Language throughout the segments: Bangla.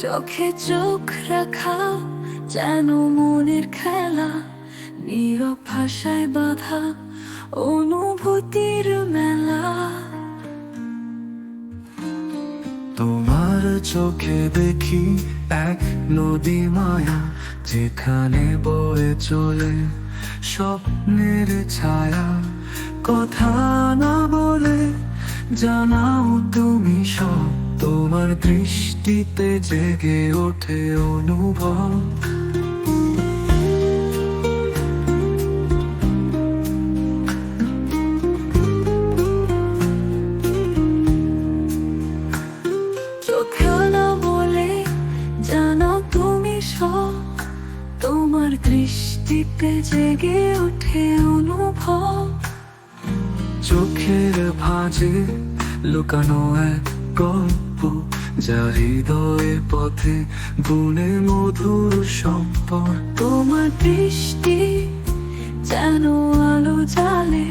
চোখে চোখ রাখা যেন মনের খেলা, নীরব ভাষায় বাধা অনুভূতির মেলা। তোমার চোখে দেখি এক নদী মায়া, যেখানে বয়ে চলে স্বপ্নের ছায়া। কথা না বলে জানাও তুমি সব। তোমার দৃষ্টিতে জেগে ওঠে অনুভব। চোখে না বলে জানো তুমি সব। তোমার দৃষ্টিতে জেগে ওঠে অনুভব। চোখের ভাঁজে লুকানো এক গল্প। যা হৃদয়ে পথে গুণে মধুর সম্পর্ক। তোমার দৃষ্টি যেন আলো জালে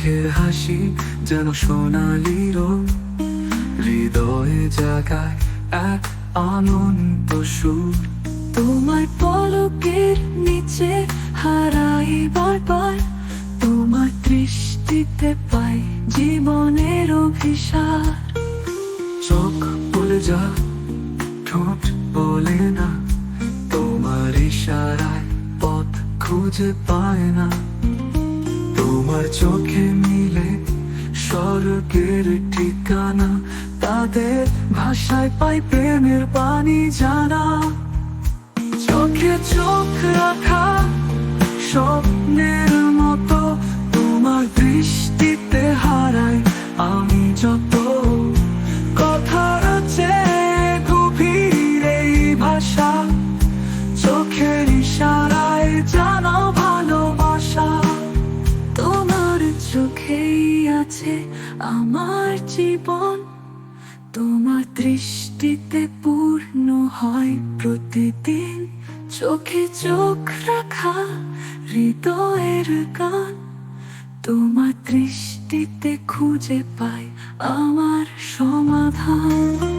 চোখের হাসি যেন সোনালি রং। হৃদয়ে জাগায় এক আনন্দ সুর। তোমার পলকের নিচে হারাই বারবার। তোমার দৃষ্টিতে পাই জীবনের অভিশাপ। চোখ বলে যা, ঠোঁট বলে না। তোমার ইশারায় পথ খুঁজে পায় না। তোমার চোখে মিলে স্বর্গের ঠিকানা, তাদের ভাষায় পাই প্রেমের পানি জানা। চোখে চোখ রাখা, স্বপ্নের মতো তোমার দৃষ্টিতে চোখেই আছে আমার জীবন। তোমার দৃষ্টিতে পূর্ণ হয় প্রতিদিন। চোখে চোখ রাখা হৃদয়ের গান। তোমার দৃষ্টিতে খুঁজে পাই আমার সমাধান।